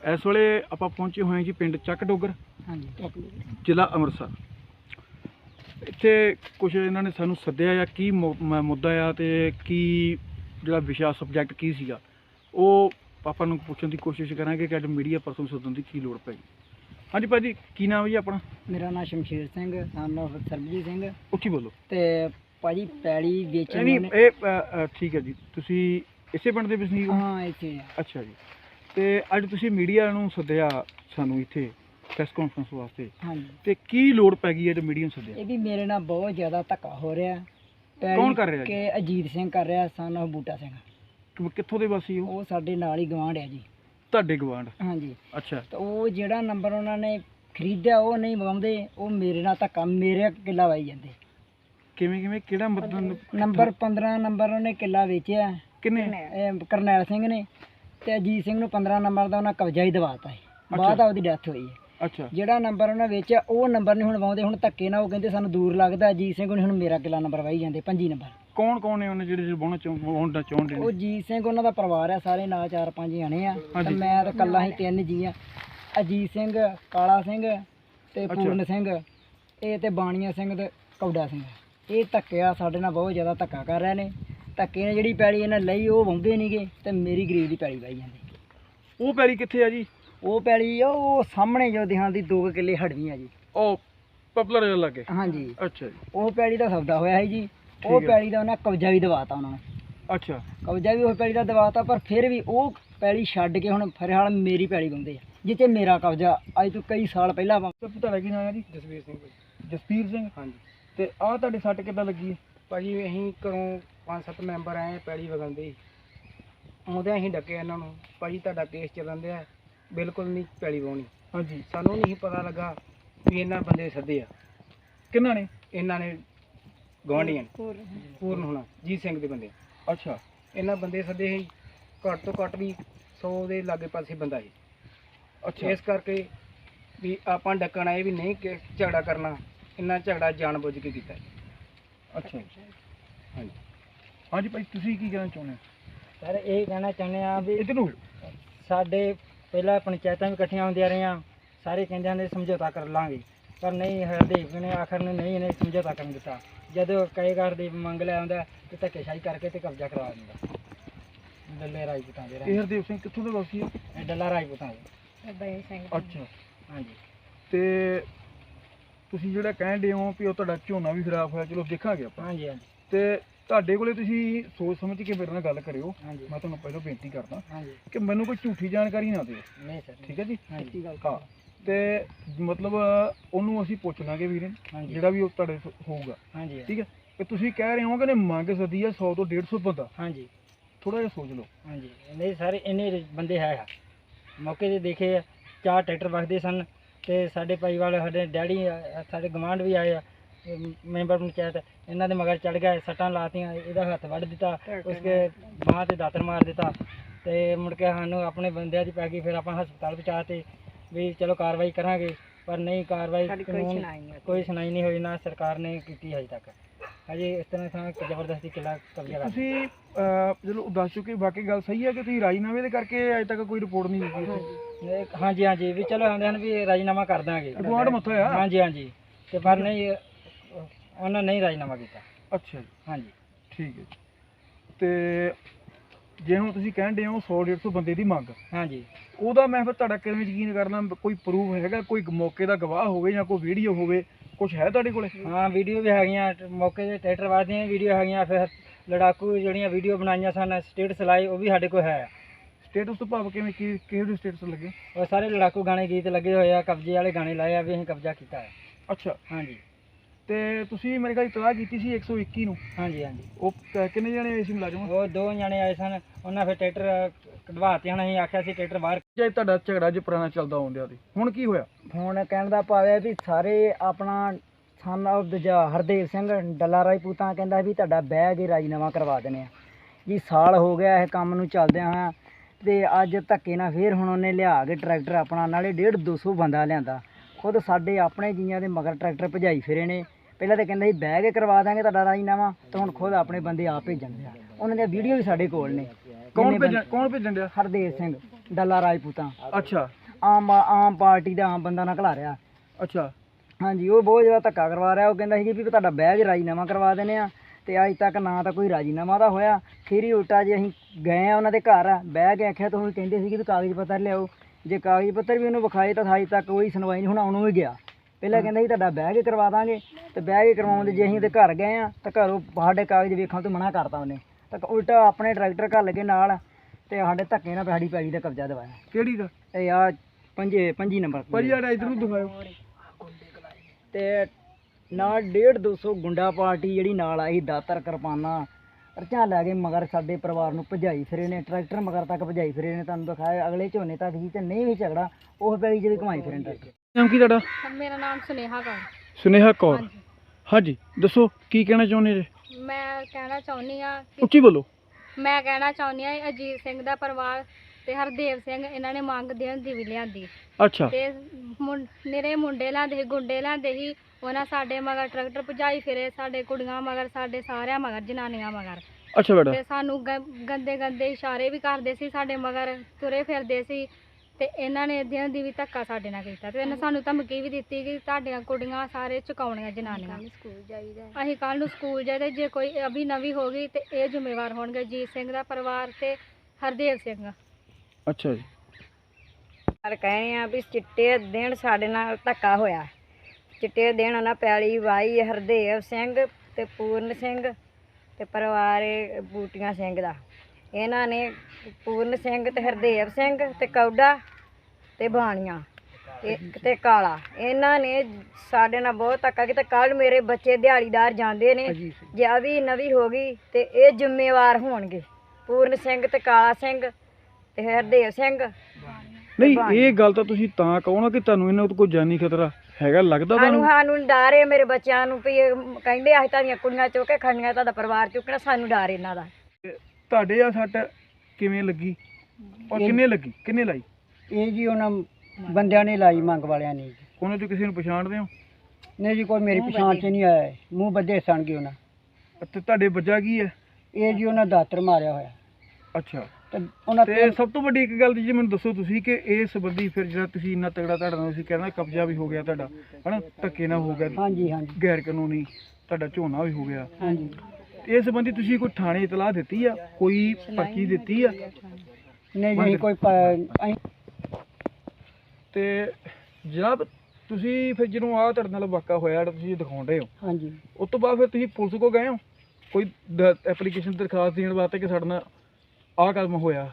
ਇਸ ਵੇਲੇ ਆਪਾਂ ਪਹੁੰਚੇ ਹੋਏ ਹਾਂ ਜੀ ਪਿੰਡ ਚੱਕ ਡੋਗਰ ਹਾਂਜੀ। ਜ਼ਿਲ੍ਹਾ ਅੰਮ੍ਰਿਤਸਰ। ਇੱਥੇ ਕੁਝ ਇਹਨਾਂ ਨੇ ਸਾਨੂੰ ਸੱਦਿਆ ਆ ਕੀ ਮੁੱਦਾ ਆ ਤੇ ਕੀ ਜਿਹੜਾ ਵਿਸ਼ਾ ਸਬਜੈਕਟ ਕੀ ਸੀਗਾ। ਉਹ ਪਾਪਾ ਨੂੰ ਪੁੱਛਣ ਦੀ ਕੋਸ਼ਿਸ਼ ਕਰਾਂਗੇ ਕਿ ਅੱਜ ਮੀਡੀਆ ਪਰਸਨ ਸੱਦਣ ਦੀ ਕੀ ਲੋੜ ਪਈ ਹਾਂਜੀ ਭਾਜੀ ਕੀ ਨਾਮ ਹੈ ਜੀ ਆਪਣਾ? ਮੇਰਾ ਨਾਮ ਸ਼ਮਸ਼ੀਰ ਸਿੰਘ ਸਨ ਸਰਬਜੀਤ ਸਿੰਘ। ਉੱਚੀ ਬੋਲੋ। ਤੇ ਭਾਜੀ ਪੈਲੀ ਵੇਚਣ ਨਹੀਂ ਇਹ ਠੀਕ ਹੈ ਜੀ। ਤੁਸੀਂ ਇਸੇ ਪਿੰਡ ਦੇ ਵਸਨੀਕ ਹੋ ਹਾਂ ਇੱਥੇ। ਆ। ਅੱਛਾ ਜੀ। ਤੇ ਅੱਜ ਤੁਸੀਂ ਮੀਡੀਆ ਨੂੰ ਸੱਦਿਆ ਸਾਨੂੰ ਇੱਥੇ ਪ੍ਰੈਸ ਕਾਨਫਰੰਸ ਵਾਸਤੇ। ਹਾਂਜੀ। ਤੇ ਕੀ ਲੋੜ ਪੈ ਗਈ ਹੈ ਜੇ ਮੀਡੀਆ ਨੂੰ ਸੱਦਿਆ? ਇਹ ਵੀ ਮੇਰੇ ਨਾਲ ਬਹੁਤ ਜ਼ਿਆਦਾ ਧੱਕਾ ਹੋ ਰਿਹਾ। ਕੌਣ ਕਰ ਰਿਹਾ ਜੀ? ਕਿ ਅਜੀਤ ਸਿੰਘ ਕਰ ਰਿਹਾ ਸਨ of ਬੂਟਾ ਸਿੰਘ। ਕਿ- ਕਿੱਥੋਂ ਦੇ ਵਾਸੀ ਹੋ? ਉਹ ਸਾਡੇ ਨਾਲ ਹੀ ਗਵਾਂਢ ਹੈ ਜੀ। ਤੁਹਾਡੇ ਗਵਾਂਢ ਹਾਂਜੀ। ਅੱਛਾ। ਤੇ ਉਹ ਜਿਹੜਾ ਨੰਬਰ ਉਹਨਾਂ ਨੇ ਖਰੀਦਿਆ ਉਹ ਨਹੀਂ ਵਗਾਉਂਦੇ ਉਹ ਮੇਰੇ ਨਾਲ ਧੱਕਾ ਮੇਰੇ ਕਿੱਲਾ ਵਾਈ ਜਾਂਦੇ। ਕਿਵੇਂ ਕਿਵੇਂ? ਕਿਹੜਾ ਮਤਲਬ ਨੰਬਰ 15 ਨੰਬਰ ਉਹਨੇ ਕਿੱਲਾ ਵੇਚਿਆ। ਕਿੰਨੇ? ਇਹ ਕਰਨੈਲ ਸਿੰਘ ਨੇ। ਤੇ ਅਜੀਤ ਸਿੰਘ ਨੂੰ 15 ਨੰਬਰ ਦਾ ਉਹਨਾਂ ਕਬਜ਼ਾ ਹੀ ਦਵਾਤਾ ਹੈ ਬਾਅਦ ਆ ਉਹਦੀ ਡੈਥ ਹੋਈ ਹੈ। ਅੱਛਾ। ਜਿਹੜਾ ਨੰਬਰ ਉਹਨਾਂ ਵੇਚਿਆ ਉਹ ਨੰਬਰ ਨਹੀਂ ਹੁਣ ਵਾਉਂਦੇ ਹੁਣ ਧੱਕੇ ਨਾਲ ਉਹ ਕਹਿੰਦੇ ਸਾਨੂੰ ਦੂਰ ਲੱਗਦਾ ਅਜੀਤ ਸਿੰਘ ਨੇ ਹੁਣ ਮੇਰਾ ਕਿੱਲਾ ਨੰਬਰ ਵਾਈ ਜਾਂਦੇ ਪੰਜੀ ਨੰਬਰ ਕੌਣ ਕੌਣ ਨੇ ਉਹਨੇ ਜਿਹੜੇ ਜਿਹੜੇ ਬਹੁਣਾ ਚਾਹੁੰਦਾ ਚਾਹੁੰਦੇ ਉਹ ਨੇ ਅਜੀਤ ਸਿੰਘ ਉਹਨਾਂ ਦਾ ਪਰਿਵਾਰ ਆ ਸਾਰੇ ਨਾਲ ਚਾਰ ਪੰਜ ਜਣੇ ਆ। ਤੇ। ਮੈਂ ਤਾਂ ਇਕੱਲਾ ਹੀ ਤਿੰਨ ਜੀ ਆ। ਅਜੀਤ ਸਿੰਘ ਕਾਲਾ ਸਿੰਘ ਤੇ। ਪੂਰਨ ਸਿੰਘ। ਇਹ ਤੇ ਬਾਣੀਆ ਸਿੰਘ ਤੇ ਕੌਡਾ ਸਿੰਘ। ਇਹ ਧੱਕਿਆ ਸਾਡੇ ਨਾਲ ਬਹੁਤ ਜ਼ਿਆਦਾ ਧੱਕਾ ਕਰ ਰਹੇ ਨੇ। ਧੱਕੇ ਨੇ ਜਿਹੜੀ ਪੈਲੀ ਇਹਨਾਂ ਲਈ ਉਹ ਵਾਉਂਦੇ ਨਹੀਂਗੇ ਤੇ ਮੇਰੀ ਗਰੀਬ ਦੀ ਪੈਲੀ ਵਾਈ ਜਾਂਦੀ। ਉਹ ਪੈਰੀ ਕਿੱਥੇ ਆ ਜੀ? ਉਹ ਪੈਲੀ ਆ ਉਹ ਸਾਹਮਣੇ ਜੋ ਦਿਹਾਂ ਦੀ 2 ਕਿੱਲੇ ਹੜਵੀਂ ਆ ਜੀ। ਉਹ ਪਪਲਰ ਦੇ ਲੱਗੇ? ਹਾਂਜੀ। ਅੱਛਾ ਜੀ। ਉਹ ਪੈਲੀ ਦਾ ਸੌਦਾ ਹੋਇਆ ਸੀ ਜੀ। ਉਹ ਹੈ। ਪੈਲੀ ਦਾ ਉਹਨਾਂ ਕਬਜ਼ਾ ਵੀ ਦਵਾਤਾ ਉਹਨਾਂ ਨੇ। ਅੱਛਾ। ਕਬਜ਼ਾ ਵੀ ਉਹ ਪੈਲੀ ਦਾ ਦਵਾਤਾ ਪਰ ਫਿਰ ਵੀ ਉਹ ਪੈਲੀ ਛੱਡ ਕੇ ਹੁਣ ਫਿਲਹਾਲ ਮੇਰੀ ਪੈਲੀ ਬੰਦੇ ਆ ਜਿੱਤੇ ਮੇਰਾ ਕਬਜ਼ਾ ਅੱਜ ਤੋਂ ਕਈ ਸਾਲ ਪਹਿਲਾਂ ਵਾ ਤੇ ਤੁਹਾਡਾ ਕੀ ਨਾਮ ਹੈ ਜੀ? ਜਸਵੀਰ ਸਿੰਘ ਜਸਪੀਰ ਸਿੰਘ? ਹਾਂਜੀ। ਤੇ ਆਹ ਤੁਹਾਡੇ ਸੱਟ ਕਿੱਦਾਂ ਲੱਗੀ ਹੈ? ਭਾਜੀ ਅਸੀਂ ਘਰੋਂ ਪੰਜ ਸੱਤ ਮੈਂਬਰ ਆਏ ਪੈਲੀ ਵਗਾਉਂਦੇ ਆਉਂਦੇ ਅਸੀਂ ਡੱਕੇ ਇਹਨਾਂ ਨੂੰ ਭਾਜੀ ਤੁਹਾਡਾ ਕੇਸ ਚੱਲਣ ਦਿਆ ਬਿਲਕੁਲ ਨਹੀਂ ਪੈਲੀ ਵਾਉਣੀ। ਹਾਂਜੀ। ਸਾਨੂੰ ਨਹੀਂ ਪਤਾ ਲੱਗਾ ਵੀ ਇਹਨਾਂ ਬੰਦੇ ਸੱਦੇ ਆ। ਕਿੰਨਾ ਨੇ? ਇਹਨਾਂ ਨੇ ਗਵਾਂਢੀਆਂ ਪੂਰਨ ਹੋਣਾ ਜੀਤ ਸਿੰਘ ਦੇ ਬੰਦੇ। ਅੱਛਾ। ਇਹਨਾਂ ਬੰਦੇ ਸੱਦੇ ਸੀ ਘੱਟ ਤੋਂ ਘੱਟ ਵੀ 100 ਦੇ ਲਾਗੇ ਪਾਸੇ ਬੰਦਾ ਸੀ। ਅੱਛਾ। ਇਸ ਕਰਕੇ ਵੀ ਆਪਾਂ ਡੱਕਣ ਆਏ ਵੀ ਨਹੀਂ ਕਿ ਝਗੜਾ ਕਰਨਾ ਇੰਨਾ ਝਗੜਾ ਜਾਣਬੁੱਝ ਕੇ ਕੀਤਾ। ਅੱਛਾ ਹਾਂਜੀ। ਹਾਂਜੀ ਭਾਈ ਤੁਸੀਂ ਕੀ ਕਹਿਣਾ ਚਾਹੁੰਦੇ ਹੋ? ਸਰ ਇਹ ਕਹਿਣਾ ਚਾਹੁੰਦੇ ਆ ਵੀ ਇੱਧਰ ਨੂੰ ਸਾਡੇ ਪਹਿਲਾਂ ਪੰਚਾਇਤਾਂ ਵੀ ਇਕੱਠੀਆਂ ਹੁੰਦੀਆਂ ਰਹੀਆਂ ਸਾਰੇ ਕਹਿੰਦੇ ਨੇ ਸਮਝੌਤਾ ਕਰ ਲਾਂਗੇ। ਪਰ ਨਹੀਂ ਹਰਦੀਪ ਨੇ ਆਖਰ ਨੂੰ ਨਹੀਂ ਇਹਨੇ ਸਮਝੌਤਾ ਕਰਨ ਦਿੱਤਾ। ਜਦੋਂ ਕਈ ਘਰ ਦੀ ਮੰਗ ਲੈ ਆਉਂਦਾ ਤੇ ਧੱਕੇਸ਼ਾਹੀ ਕਰਕੇ ਤੇ ਕਬਜ਼ਾ ਕਰਵਾ ਦਿੰਦਾ। ਡੱਲੇ ਰਾਜਪੂਤਾਂ ਦੇ ਇਹ ਰਹਿਣ ਹਰਦੇਵ ਸਿੰਘ ਕਿੱਥੋਂ ਦੇ ਵਾਸੀ ਹੈ ਇਹ ਡੱਲਾ ਰਾਜਪੂਤਾਂ ਦੇ। ਬਈ ਸਿੰਘ ਅੱਛਾ। ਹਾਂਜੀ। ਤੇ ਤੁਸੀਂ ਜਿਹੜਾ ਕਹਿੰਦੇ ਹੋ ਵੀ ਉਹ ਤੁਹਾਡਾ ਝੋਨਾ ਵੀ ਖਰਾਬ ਹੋਇਆ ਚਲੋ ਦੇਖਾਂਗੇ ਆਪਾਂ। ਹਾਂਜੀ ਹਾਂਜੀ। ਤੇ ਤੁਹਾਡੇ ਕੋਲੇ ਤੁਸੀਂ ਸੋਚ ਸਮਝ ਕੇ ਮੇਰੇ ਨਾਲ ਗੱਲ ਕਰਿਓ। ਹਾਂਜੀ। ਮੈਂ ਤੁਹਾਨੂੰ ਪਹਿਲਾਂ ਬੇਨਤੀ ਕਰਦਾ ਹਾਂਜੀ। ਕਿ ਮੈਨੂੰ ਕੋਈ ਝੂਠੀ ਜਾਣਕਾਰੀ ਨਾ ਦਿਓ। ਨਹੀਂ ਸਰ ਠੀਕ ਹੈ ਜੀ? ਹਾਂਜੀ। ਹਾਂ। ਤੇ ਮਤਲਬ ਉਹਨੂੰ ਅਸੀਂ ਪੁੱਛ ਲਾਂਗੇ ਵੀਰੇ ਹਾਂਜੀ। ਜਿਹੜਾ ਵੀ ਉਹ ਤੁਹਾਡੇ ਹੋਊਗਾ। ਹਾਂਜੀ। ਠੀਕ ਹੈ? ਕਿ ਤੁਸੀਂ ਕਹਿ ਰਹੇ ਹੋ ਕਿ ਨੇ ਮੰਗ ਸਦੀ ਹੈ 100 ਤੋਂ 150 ਬੰਦਾ ਹਾਂਜੀ। ਥੋੜਾ ਜਿਹਾ ਸੋਚ ਲਓ। ਹਾਂਜੀ। ਨਹੀਂ ਸਾਰੇ ਇੰਨੇ ਬੰਦੇ ਹੈ ਆ। ਮੌਕੇ ਤੇ ਦੇਖੇ ਆ, ਚਾਰ ਟਰੈਕਟਰ ਵਗਦੇ ਸਨ। ਤੇ ਸਾਡੇ ਭਾਈ ਵਾਲੇ ਸਾਡੇ ਡੈਡੀ ਆ, ਸਾਡੇ ਗਵਾਂਢ ਵੀ ਆਏ ਆ ਇਹ ਮੈਂਬਰ ਪੰਚਾਇਤ ਇਹਨਾਂ ਦੇ ਮਗਰ ਚੜ ਗਏ ਸੱਟਾਂ ਲਾਤੀਆਂ ਇਹਦਾ ਹੱਥ ਵੱਢ ਦਿੱਤਾ ਉਸਕੇ ਬਾਹਾਂ ਤੇ ਦਾਤਰ ਮਾਰ ਦਿੱਤਾ ਤੇ ਮੁੜ ਕੇ ਸਾਨੂੰ ਆਪਣੇ ਬੰਦਿਆਂ ਦੀ ਪੈ ਗਈ ਫਿਰ ਆਪਾਂ ਹਸਪਤਾਲ ਪਹੁੰਚਾਤੇ ਵੀ ਚਲੋ ਕਾਰਵਾਈ ਕਰਾਂਗੇ ਪਰ ਨਹੀਂ ਕਾਰਵਾਈ ਕਾਨੂੰਨ ਕੋਈ ਸੁਣਾਈ ਨਹੀਂ ਹੋਈ ਨਾ ਸਰਕਾਰ ਨੇ ਕੀਤੀ ਹਜੇ ਤੱਕ। ਹਜੇ ਇਸ ਤਰ੍ਹਾਂ ਸਾਨੂੰ ਜ਼ਬਰਦਸਤੀ ਕਿਲਾ ਕਬਜ਼ਾ ਕਰ ਤੁਸੀਂ ਅਹ, ਚਲੋ ਦੱਸ ਚੁੱਕੇ ਬਾਕੀ ਗੱਲ ਸਹੀ ਹੈ ਕਿ ਤੁਸੀਂ ਰਾਜੀਨਾਮੇ ਦੇ ਕਰਕੇ ਅਜੇ ਤੱਕ ਕੋਈ ਰਿਪੋਰਟ ਨਹੀਂ ਦਿੱਤੀ ਇੱਥੇ? ਹਾਂਜੀ ਹਾਂਜੀ ਵੀ ਚਲੋ ਆਂਦੇ ਹਨ ਵੀ ਰਾਜੀਨਾਮਾ ਕਰ ਦਾਂਗੇ। ਗੁਆਂਢ ਮੱਥਾ ਆ ਹਾਂਜੀ ਹਾਂਜੀ। ਤੇ ਪਰ ਨਹੀਂ ਉਹਨਾਂ ਨਹੀਂ ਰਾਜੀਨਾਮਾ ਕੀਤਾ। ਅੱਛਾ ਜੀ। ਹਾਂਜੀ। ਠੀਕ ਹੈ ਜੀ। ਤੇ ਜੇ ਹੁਣ ਤੁਸੀਂ ਕਹਿੰਦੇ ਹੋ 100 150 ਬੰਦੇ ਦੀ ਮੰਗ ਹਾਂਜੀ। ਉਹਦਾ ਮੈਂ ਫਿਰ ਤੁਹਾਡਾ ਕਿਵੇਂ ਯਕੀਨ ਕਰਨਾ? ਕੋਈ ਪ੍ਰੂਫ ਹੈਗਾ? ਕੋਈ ਮੌਕੇ ਦਾ ਗਵਾਹ ਹੋਵੇ ਜਾਂ ਕੋਈ ਵੀਡੀਓ ਹੋਵੇ? ਕੁਝ ਹੈ ਤੁਹਾਡੇ ਕੋਲੇ? ਹਾਂ ਵੀਡੀਓ ਵੀ ਹੈਗੀਆਂ। ਟ- ਮੌਕੇ ਤੇ ਟਰੈਕਟਰ ਵਾਦੀਆਂ ਵੀਡੀਓ ਹੈਗੀਆਂ। ਫਿਰ ਲੜਾਕੂ ਜਿਹੜੀਆਂ ਵੀਡੀਓ ਬਣਾਈਆਂ ਸਨ ਸਟੇਟਸ ਲਾਏ ਉਹ ਵੀ ਸਾਡੇ ਕੋਲ ਹੈ। ਸਟੇਟਸ ਤੋਂ ਭਾਵ ਕਿਵੇਂ ਕੀ ਕਿਹੜੇ ਸਟੇਟਸ ਲੱਗੇ? ਉਹ ਸਾਰੇ ਲੜਾਕੂ ਗਾਣੇ ਗੀਤ ਲੱਗੇ ਹੋਏ ਆ ਕਬਜ਼ੇ ਵਾਲੇ ਗਾਣੇ ਲਾਏ ਆ ਵੀ ਅਸੀਂ ਕਬਜ਼ਾ ਕੀਤਾ ਹੈ ਅੱਛਾ। ਹਾਂਜੀ। ਤੇ ਤੁਸੀਂ ਮੇਰੇ ਖਿਆਲ ਇਤਲਾਹ ਕੀਤੀ ਸੀ 121 ਨੂੰ? ਹਾਂਜੀ ਹਾਂਜੀ। ਉਹ ਕ- ਕਿੰਨੇ ਜਣੇ ਆਏ ਸੀ ਮੁਲਾਜ਼ਮ? ਉਹ ਦੋ ਜਣੇ ਆਏ ਸਨ ਉਹਨਾਂ ਫਿਰ ਟਰੈਕਟਰ ਕਢਵਾਤੇ ਹਨ ਅਸੀਂ ਆਖਿਆ ਸੀ ਟਰੈਕਟਰ ਬਾਹਰ ਜੇ ਤੁਹਾਡਾ ਝਗੜਾ ਜੇ ਪੁਰਾਣਾ ਚੱਲਦਾ ਆਉਂਦਿਆ ਤੇ ਹੁਣ ਕੀ ਹੋਇਆ? ਹੁਣ ਕਹਿਣ ਦਾ ਭਾਵ ਹੈ ਵੀ ਸਾਰੇ ਆਪਣਾ ਸਨ ਆਫ ਦੂਜਾ ਹਰਦੇਵ ਸਿੰਘ ਡੱਲਾ ਰਾਜਪੂਤਾਂ ਕਹਿੰਦਾ ਵੀ ਤੁਹਾਡਾ ਬਹਿ ਕੇ ਰਾਜੀਨਾਮਾ ਕਰਵਾ ਦਿੰਦੇ ਆ। ਜੀ ਸਾਲ ਹੋ ਗਿਆ ਇਹ ਕੰਮ ਨੂੰ ਚੱਲਦਿਆਂ ਹੋਇਆ ਤੇ ਅੱਜ ਧੱਕੇ ਨਾਲ ਫੇਰ ਹੁਣ ਉਹਨੇ ਲਿਆ ਕੇ ਟਰੈਕਟਰ ਆਪਣਾ ਨਾਲੇ 1.5 200 ਬੰਦਾ ਲਿਆਂਦਾ। ਖੁਦ ਸਾਡੇ ਆਪਣੇ ਜੀਆਂ ਦੇ ਮਗਰ ਟਰੈਕਟਰ ਭਜਾਈ ਫਿਰੇ ਨੇ। ਪਹਿਲਾਂ ਤਾਂ ਕਹਿੰਦਾ ਸੀ ਬਹਿ ਕੇ ਕਰਵਾ ਦਾਂਗੇ ਤੁਹਾਡਾ ਰਾਜੀਨਾਮਾ ਤੇ ਹੁਣ ਖੁਦ ਆਪਣੇ ਬੰਦੇ ਆਪ ਭੇਜਣ ਦਿਆ ਉਹਨਾਂ ਦੀਆਂ ਵੀਡੀਓ ਵੀ ਸਾਡੇ ਕੋਲ ਨੇ। ਕੌਣ ਭੇਜਣ ਕੌਣ ਭੇਜਣ ਡਿਆ? ਹਰਦੇਵ ਸਿੰਘ ਡੱਲਾ ਰਾਜਪੂਤਾਂ। ਅੱਛਾ। ਆਮ ਆਮ ਪਾਰਟੀ ਦਾ ਆਮ ਬੰਦਾ ਨਾ ਘਲਾ ਰਿਹਾ। ਅੱਛਾ। ਹਾਂਜੀ ਉਹ ਬਹੁਤ ਜ਼ਿਆਦਾ ਧੱਕਾ ਕਰਵਾ ਰਿਹਾ। ਉਹ ਕਹਿੰਦਾ ਸੀ ਵੀ ਤੁਹਾਡਾ ਬਹਿਜ ਰਾਜੀਨਾਮਾ ਕਰਵਾ ਦਿੰਦੇ ਆ ਤੇ ਅੱਜ ਤੱਕ ਨਾ ਤਾਂ ਕੋਈ ਰਾਜੀਨਾਮਾ ਦਾ ਹੋਇਆ। ਫਿਰ ਹੀ ਉਲਟਾ ਜੇ ਅਸੀਂ ਗਏ ਆ ਉਹਨਾਂ ਦੇ ਘਰ ਬਹਿ ਕੇ ਆਖਿਆ ਤਾਂ ਉਹ ਕਹਿੰਦੇ ਸੀ ਵੀ ਕਾਗਜ਼ ਪੱਤਰ ਲਿਆਓ। ਜੇ ਕਾਗਜ਼ ਪੱਤਰ ਵੀ ਉਹਨੂੰ ਵਿਖਾਏ ਤਾਂ ਅੱਜ ਤੱਕ ਕੋਈ ਸੁਣਵਾਈ ਨਹੀਂ ਹੁਣ ਆਉਣੋਂ ਵੀ ਗਿਆ। ਪਹਿਲਾਂ ਕਹਿੰਦਾ ਸੀ ਤੁਹਾਡਾ ਬਹਿ ਕੇ ਕਰਵਾ ਦਾਂਗੇ ਤੇ ਬਹਿ ਕੇ ਕਰਵਾਉਣ ਦੇ ਜੇ ਅਸੀਂ ਉਹਦੇ ਘਰ ਗਏ ਆ ਤਾਂ ਘਰੋਂ ਸਾਡੇ ਕਾਗਜ਼ ਵੇਖਣ ਤੋਂ ਮਨਾ ਕਰਤਾ ਉਹਨੇ। ਤਾਂ ਉਲਟਾ ਆਪਣੇ ਟਰੈਕਟਰ ਘੱਲ ਕੇ ਨਾਲ ਤੇ ਸਾਡੇ ਧੱਕੇ ਨਾਲ ਸਾਡੀ ਪੈੜੀ ਦਾ ਕਬਜ਼ਾ ਦਿਵਾਇਆ। ਕਿਹੜੀ ਦਾ? ਇਹ ਆ ਪੰਜੇ ਪੰਜੀ ਨੰਬਰ। ਭਾਜੀ ਜਿਹੜਾ ਇਧਰ ਨੂੰ ਦਿਖਾਓ ਤੇ ਨਾਲ 1.5 200 ਗੁੰਡਾ ਪਾਰਟੀ ਜਿਹੜੀ ਨਾਲ ਆਈ ਦਾਤਰ ਕਿਰਪਾਨਾਂ। ਰਚਾ ਲੈ ਕੇ ਮਗਰ ਸਾਡੇ ਪਰਿਵਾਰ ਨੂੰ ਭਜਾਈ ਫਿਰੇ ਨੇ ਟਰੈਕਟਰ ਮਗਰ ਤੱਕ ਭਜਾਈ ਫਿਰੇ ਨੇ ਤੁਹਾਨੂੰ ਦਿਖਾਇਆ ਅਗਲੇ ਝੋਨੇ ਤੱਕ ਹੀ ਤੇ ਨਹੀਂ ਵੀ ਝਗੜਾ ਉਹ ਪੈਲੀ ਵੀ ਘੁਮਾਈ ਫਿਰਨ ਟਰੈਕਟਰ ਨਾਮ ਕੀ ਤੁਹਾਡਾ? ਮੇਰਾ ਨਾਮ ਸੁਨੇਹਾ ਕੌਰ। ਸੁਨੇਹਾ ਕੌਰ। ਹਾਂਜੀ। ਹਾਂਜੀ ਦੱਸੋ ਕੀ ਕਹਿਣਾ ਚਾਹੁੰਦੇ ਜੇ? ਮੈਂ ਕਹਿਣਾ ਚਾਹੁੰਦੀ ਆ ਉੱਚੀ ਬੋਲੋ। ਮੈਂ ਕਹਿਣਾ ਚਾਹੁੰਦੀ ਆ ਅਜੀਤ ਸਿੰਘ ਦਾ ਪਰਿਵਾਰ ਤੇ ਹਰਦੇਵ ਸਿੰਘ ਇਹਨਾਂ ਨੇ ਮੰਗ ਦੇਣ ਦੀ ਵੀ ਲਿਆਂਦੀ। ਅੱਛਾ। ਤੇ ਮੁੰ- ਨਿਰੇ ਮੁੰਡੇ ਲਿਆਂਦੇ ਸੀ ਗੁੰਡੇ ਲਿਆਂਦੇ ਸੀ ਉਹਨਾਂ ਸਾਡੇ ਮਗਰ ਟਰੈਕਟਰ ਭਜਾਈ ਫਿਰੇ ਸਾਡੇ ਕੁੜੀਆਂ ਮਗਰ ਸਾਡੇ ਸਾਰਿਆਂ ਮਗਰ ਜਨਾਨੀਆਂ ਮਗਰ। ਅੱਛਾ ਬੇਟਾ। ਤੇ ਸਾਨੂੰ ਗ- ਗੰਦੇ ਗੰਦੇ ਇਸ਼ਾਰੇ ਵੀ ਕਰਦੇ ਸੀ ਸਾਡੇ ਮਗਰ ਤੁਰੇ ਫਿਰਦੇ ਸੀ। ਤੇ ਇਹਨਾਂ ਨੇ ਦਿਨ ਦੀ ਵੀ ਧੱਕਾ ਸਾਡੇ ਨਾਲ ਕੀਤਾ ਤੇ ਇਹਨਾਂ ਸਾਨੂੰ ਧਮਕੀ ਵੀ ਦਿੱਤੀ ਕਿ ਤੁਹਾਡੀਆਂ ਕੁੜੀਆਂ ਸਾਰੇ ਚੁਕਾਉਣੀਆਂ ਜਨਾਨੀਆਂ। ਸਕੂਲ ਜਾਈਦਾ ਅਸੀਂ ਕੱਲ ਨੂੰ ਸਕੂਲ ਜਾਈਦਾ ਜੇ ਕੋਈ ਅਭੀ ਨਵੀਂ ਹੋ ਗਈ ਤੇ ਇਹ ਜ਼ਿੰਮੇਵਾਰ ਹੋਣਗੇ ਜੀਤ ਸਿੰਘ ਦਾ ਪਰਿਵਾਰ ਤੇ ਹਰਦੇਵ ਸਿੰਘ। ਅੱਛਾ ਜੀ। ਪਰ ਕਹਿੰਦੇ ਆ ਵੀ ਚਿੱਟੇ ਦਿਨ ਸਾਡੇ ਨਾਲ ਧੱਕਾ ਹੋਇਆ। ਚਿੱਟੇ ਦਿਨ ਉਹਨਾਂ ਪੈਲੀ ਵਾਈ ਹਰਦੇਵ ਸਿੰਘ ਤੇ ਪੂਰਨ ਸਿੰਘ ਤੇ ਪਰਿਵਾਰ ਬੂਟੀਆਂ ਸਿੰਘ ਦਾ। ਇਹਨਾਂ ਨੇ ਪੂਰਨ ਸਿੰਘ ਤੇ ਹਰਦੇਵ ਸਿੰਘ ਤੇ ਕੌਡਾ ਤੇ ਬਾਣੀਆਂ ਤੇ ਕਾਲਾ। ਇਹਨਾਂ ਨੇ ਸਾਡੇ ਨਾਲ ਬਹੁਤ ਧੱਕਾ ਕੀਤਾ। ਕੱਲ ਮੇਰੇ ਬੱਚੇ ਦਿਹਾੜੀਦਾਰ ਜਾਂਦੇ ਨੇ ਜੇ ਆ ਵੀ ਨਵੀਂ ਹੋ ਗਈ ਤੇ ਇਹ ਜ਼ਿੰਮੇਵਾਰ ਹੋਣਗੇ। ਪੂਰਨ ਸਿੰਘ ਤੇ ਕਾਲਾ ਸਿੰਘ ਤੇ ਹਰਦੇਵ ਸਿੰਘ ਨਹੀਂ ਇਹ ਗੱਲ ਤਾਂ ਤੁਸੀਂ ਤਾਂ ਕਹੋ ਨਾ ਕਿ ਤੁਹਾਨੂੰ ਇਹਨਾਂ ਤੋਂ ਕੋਈ ਜਾਨੀ ਖਤਰਾ। ਹੈਗਾ ਲੱਗਦਾ ਸਾਨੂੰ ਤੁਹਾਨੂੰ ਸਾਨੂੰ ਡਰ ਹੈ ਮੇਰੇ ਬੱਚਿਆਂ ਨੂੰ ਵੀ ਇਹ ਕਹਿੰਦੇ ਅਸੀਂ ਤੁਹਾਡੀਆਂ ਕੁੜੀਆਂ ਚੁੱਕ ਕੇ ਖੜਨੀਆਂ ਤੁਹਾਡਾ ਪਰਿਵਾਰ ਚੁੱਕਣਾ ਸਾਨੂੰ ਡਰ ਇਹਨਾਂ ਦਾ। ਤੁਹਾਡੇ ਆ ਸੱਟ ਕਿਵੇਂ ਲੱਗੀ? ਔਰ ਕਿੰਨੇ ਲੱਗੀ? ਕਿੰਨੇ ਲਾਈ? ਇਹ ਜੀ ਉਹਨਾਂ ਬੰਦਿਆਂ ਨੇ ਲਾਈ ਮੰਗ ਵਾਲਿਆਂ ਨੇ ਜੀ। ਉਹਨਾਂ ਚੋਂ ਕਿਸੇ ਨੂੰ ਪਛਾਣਦੇ ਹੋ? ਨਹੀਂ ਜੀ ਕੋਈ ਮੇਰੀ ਪਛਾਣ 'ਚ ਨਹੀਂ ਆਇਆ। ਮੂੰਹ ਬੱਦੇ ਸਣ ਗਏ ਉਹਨਾਂ। ਤੇ ਤੁਹਾਡੇ ਵੱਜਾ ਕੀ ਹੈ? ਇਹ ਜੀ ਉਹਨਾਂ ਦਾਤਰ ਮਾਰਿਆ ਹੋਇਆ। ਅੱਛਾ। ਤੇ ਉਹਨਾਂ ਤੇ ਸਭ ਤੋਂ ਵੱਡੀ ਇੱਕ ਗੱਲ ਜੀ ਮੈਨੂੰ ਦੱਸੋ ਤੁਸੀਂ ਕਿ ਇਸ ਸੰਬੰਧੀ ਫਿਰ ਜਿਹੜਾ ਤੁਸੀਂ ਇੰਨਾ ਤਗੜਾ ਤੁਹਾਡਾ ਤੁਸੀਂ ਕਹਿੰਦਾ ਕਬਜ਼ਾ ਵੀ ਹੋ ਗਿਆ ਤੁਹਾਡਾ ਹਨਾ? ਧੱਕੇ ਨਾਲ ਹੋ ਗਿਆ ਹਾਂਜੀ ਹਾਂਜੀ। ਗੈਰ ਕਾਨੂੰਨੀ ਤੁਹਾਡਾ ਝੋਨਾ ਵੀ ਹੋ ਗਿਆ। ਹਾਂਜੀ। ਇਸ ਸੰਬੰਧੀ ਤੁਸੀਂ ਕੋਈ ਥਾਣੇ ਇਤਲਾਹ ਦਿੱਤੀ ਆ? ਕੋਈ ਪਰਚੀ ਦਿੱਤੀ ਆ? ਨਹੀਂ ਜੀ ਕੋਈ ਪ- ਅਸੀਂ ਤੇ ਜਨਾਬ ਤੁਸੀਂ ਫਿਰ ਜਦੋਂ ਆਹ ਤੁਹਾਡੇ ਨਾਲ ਵਾਕਾ ਹੋਇਆ ਜਿਹੜਾ ਤੁਸੀਂ ਦਿਖਾਉਂਦੇ ਹੋ ਹਾਂਜੀ। ਉਸ ਤੋਂ ਬਾਅਦ ਫਿਰ ਤੁਸੀਂ ਪੁਲਿਸ ਕੋ ਗਏ ਹੋ? ਕੋਈ ਐਪਲੀਕੇਸ਼ਨ ਦਰਖਾਸਤ ਦੇਣ ਵਾਸਤੇ ਕਿ ਸਾਡੇ ਨਾਲ ਆਹ ਕੰਮ ਹੋਇਆ।